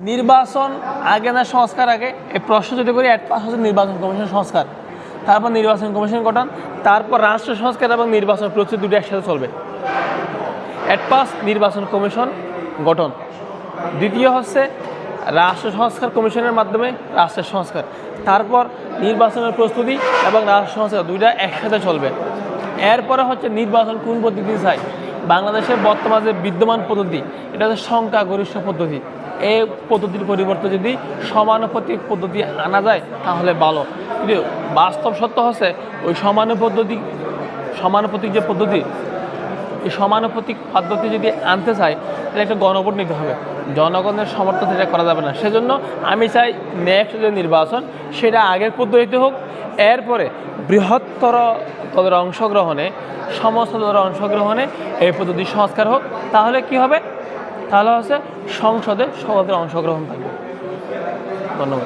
নির্বাচন আগে না সংস্কার আগে? এই প্রশ্ন যদি করি, এক পাশ হচ্ছে নির্বাচন কমিশন সংস্কার। তারপর নির্বাচন কমিশন গঠন, তারপর রাষ্ট্র সংস্কার এবং নির্বাচন প্রস্তুতি দুটো একসাথে চলবে। পাস নির্বাচন কমিশন গঠন। দ্বিতীয় হচ্ছে রাষ্ট্র সংস্কার কমিশনের মাধ্যমে রাষ্ট্রের সংস্কার। তারপর নির্বাচনের প্রস্তুতি এবং রাষ্ট্র সংস্কার দুইটা একসাথে চলবে। এরপরে হচ্ছে নির্বাচন কোন পদ্ধতি চাই? বাংলাদেশের বর্তমান যে বিদ্যমান পদ্ধতি, এটা হচ্ছে সংখ্যাগরিষ্ঠ পদ্ধতি। এই পদ্ধতির পরিবর্তে যদি সমানুপাতিক পদ্ধতি আনা যায়, তাহলে ভালো। কিন্তু বাস্তব সত্য হচ্ছে, ওই সমানুপদ্ধতি সমানুপাতিক যে পদ্ধতি, এই সমানুপাতিক পদ্ধতি যদি আনতে চাই তাহলে একটা গণভোট নিতে হবে। জনগণের সমর্থন এটা করা যাবে না। সেজন্য আমি চাই নেক্সট যে নির্বাচন, সেটা আগের পদ্ধতিতে হোক এরপরে বৃহত্তর তাদের অংশগ্রহণে, সমস্ত দলের অংশগ্রহণে এই পদ্ধতি সংস্কার হোক, তাহলে কি হবে? তাহলে হচ্ছে সংসদে সকলের অংশগ্রহণ থাকবে। ধন্যবাদ।